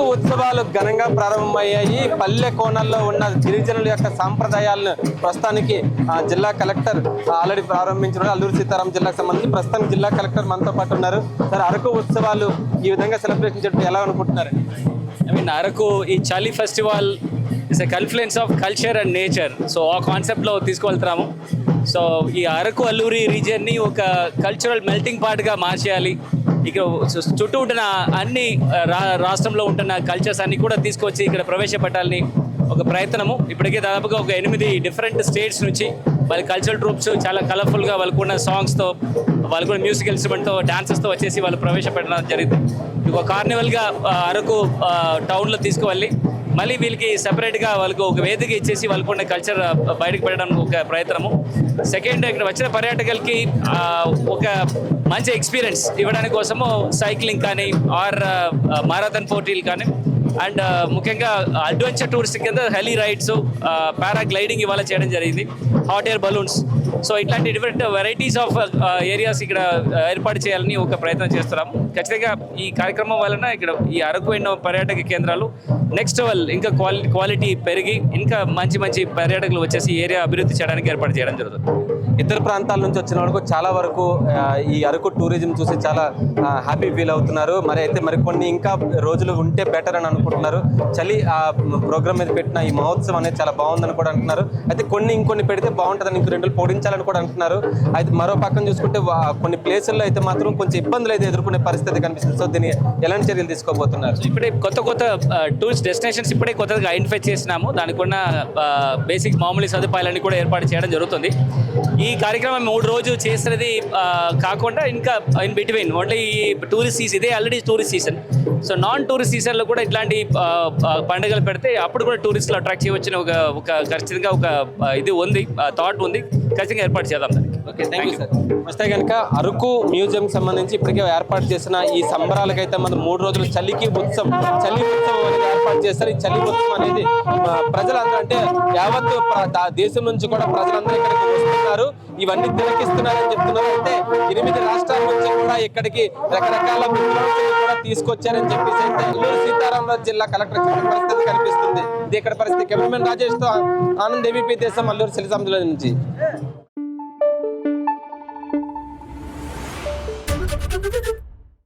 ఉత్సవాలు ఘనంగా ప్రారంభమయ్యాయి. పల్లె కోణంలో ఉన్న గిరిజనుల యొక్క సాంప్రదాయాలను ప్రస్తుతానికి ఆ, జిల్లా కలెక్టర్ ఆల్రెడీ ప్రారంభించిన అల్లూరు సీతారాం జిల్లాకు సంబంధించి ప్రస్తుతానికి జిల్లా కలెక్టర్ మనతో పాటు ఉన్నారు. సార్ అరకు ఉత్సవాలు ఈ విధంగా సెలబ్రేషన్ చేయడం ఎలా అనుకుంటున్నారు? ఐ మీన్ అరకు ఈ చలి festival is a confluence of culture and nature so ఆ కాన్సెప్ట్లో తీసుకువెళ్తున్నాము. సో ఈ అరకు అల్లూరి రీజియన్ని ఒక కల్చరల్ మెల్టింగ్ పార్ట్గా మార్చేయాలి. ఇక్కడ చుట్టూ ఉంటున్న అన్ని రా రాష్ట్రంలో ఉంటున్న కల్చర్స్ అన్ని కూడా తీసుకొచ్చి ఇక్కడ ప్రవేశపెట్టాలని ఒక ప్రయత్నము. ఇప్పటికే దాదాపుగా ఒక ఎనిమిది డిఫరెంట్ స్టేట్స్ నుంచి వాళ్ళ కల్చరల్ ట్రూప్స్ చాలా కలర్ఫుల్గా వాళ్ళకున్న సాంగ్స్తో వాళ్ళకున్న మ్యూజిక్ ఇన్స్ట్రుమెంట్తో డాన్సెస్తో వచ్చేసి వాళ్ళు ప్రవేశపెట్టడం జరిగింది. ఇది ఒక కార్నివల్గా అరకు టౌన్లో తీసుకువెళ్ళి మళ్ళీ వీళ్ళకి సెపరేట్గా వాళ్ళకు ఒక వేదిక ఇచ్చేసి వాళ్ళకున్న కల్చర్ బయటకు పెట్టడానికి ఒక ప్రయత్నము. సెకండ్ ఇక్కడ వచ్చిన పర్యాటకులకి ఒక మంచి ఎక్స్పీరియన్స్ ఇవ్వడానికి కోసము సైక్లింగ్ కానీ ఆర్ మారాథన్ పోటీలు కానీ అండ్ ముఖ్యంగా అడ్వెంచర్ టూర్స్ కింద హెలీ రైడ్స్ పారాగ్లైడింగ్ ఇవాళ చేయడం జరిగింది. హాట్ ఎయిర్ బలూన్స్ సో ఇట్లాంటి డిఫరెంట్ వెరైటీస్ ఆఫ్ ఏరియాస్ ఇక్కడ uh, ఏర్పాటు చేయాలని ఒక ప్రయత్నం చేస్తున్నాము ఖచ్చితంగా ఈ కార్యక్రమం వలన ఇక్కడ ఈ అరకు ఎన్నో పర్యాటక కేంద్రాలు నెక్స్ట్ లెవెల్ ఇంకా క్వాలిటీ క్వాలిటీ పెరిగి ఇంకా మంచి మంచి పర్యాటకులు వచ్చేసి ఏరియా అభివృద్ధి చేయడానికి ఏర్పాటు చేయడం జరుగుతుంది. ఇతర ప్రాంతాల నుంచి వచ్చిన వాళ్ళకు చాలా వరకు uh, ఈ అరకు టూరిజం చూసి చాలా uh, హ్యాపీ ఫీల్ అవుతున్నారు. మరి అయితే మరి కొన్ని ఇంకా రోజులు ఉంటే బెటర్ అని అనుకుంటున్నారు. చలి ఆ ప్రోగ్రామ్ మీద పెట్టిన ఈ మహోత్సవం అనేది చాలా బాగుందని కూడా అంటున్నారు. అయితే కొన్ని ఇంకొన్ని పెడితే బాగుంటుందని ఇంక రెండు రోజులు చేయాలని కూడా అంటున్నారు అయితే మరో పక్కన చూసుకుంటే కొన్ని ప్లేసుల్లో అయితే మాత్రం కొంచెం ఇబ్బందులు అయితే ఎదుర్కొనే పరిస్థితి కనిపిస్తుంది. సో దీన్ని ఎలాంటి చర్యలు తీసుకోబోతున్నారు? ఇప్పుడే కొత్త కొత్త టూరిస్ట్ డెస్టినేషన్స్ ఇప్పుడే కొత్తగా ఐడెంటిఫై చేసినాము. దానికి ఉన్న బేసిక్ మామూలు సదుపాయాలన్నీ కూడా ఏర్పాటు చేయడం జరుగుతుంది. ఈ కార్యక్రమం మూడు రోజు చేసినది కాకుండా ఇంకా in between only tourist season ఇదే already tourist season so non tourist సీజన్లో కూడా ఇట్లాంటి పండుగలు పెడితే అప్పుడు కూడా టూరిస్టులు అట్రాక్ట్ చేయవచ్చిన ఒక ఒక ఖచ్చితంగా ఒక ఇది ఉంది థాట్ ఉంది. ఖచ్చితంగా ఏర్పాటు చేద్దాం దానికి. ఓకే థ్యాంక్ యూ సార్ వస్తే కనుక అరకు మ్యూజియం సంబంధించి ఇప్పటికే ఏర్పాటు చేసిన ఈ సంబరాలకైతే మనం మూడు రోజులు చలికి ఉత్సవం చలి ఉత్సవం అనేది ఏర్పాటు చేస్తారు. ఈ చలి ఉత్సవం అనేది ప్రజలందరూ అంటే యావత్ దేశం నుంచి కూడా ప్రజలందరూ ఇక్కడికి వస్తున్నారు. ఇవన్నీ తిలకిస్తున్నారని చెప్తున్నారు. అంటే ఎనిమిది రాష్ట్రాల నుంచి కూడా ఇక్కడికి రకరకాల కూడా తీసుకొచ్చారని అని చెప్పేసి అల్లూరు సీతారామరాజు జిల్లా కలెక్టర్ పరిస్థితి కనిపిస్తుంది ఇక్కడ పరిస్థితి కెమెరామెన్ రాజేష్తో ఆనంద్ ఏబీపీ దేశం అల్లూరు సిరిసందుల నుంచి Thank you.